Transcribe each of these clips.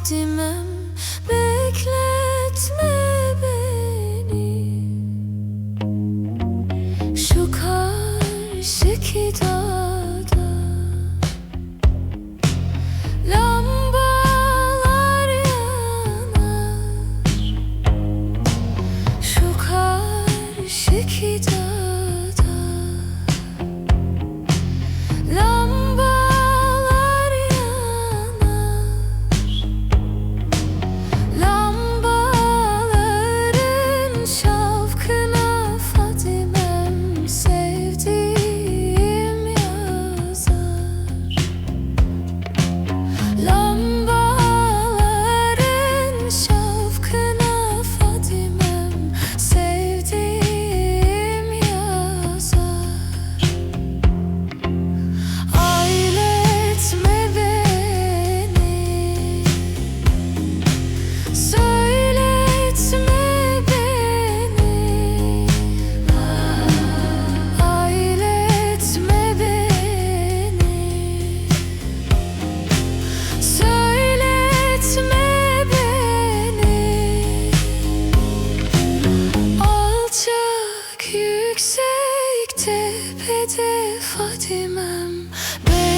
Hadimem bekletme beni. Şu karşıki Fatih Fatime'm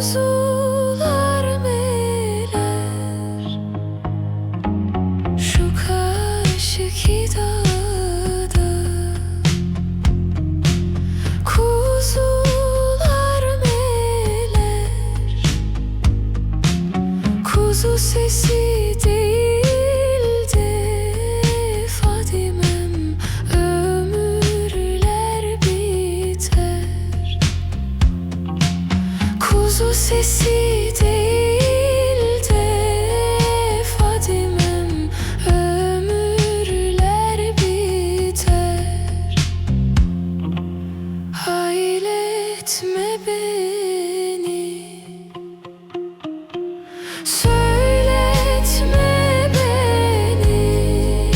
kuzular meler Şu karşıki dağda Kuzular meler Kuzu sesi etme beni. Söyle beni.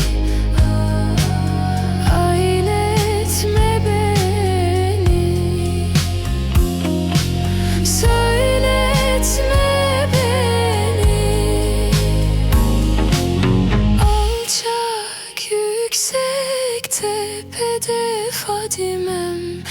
Ah, aile beni. Alçak yüksek tepede Fadimem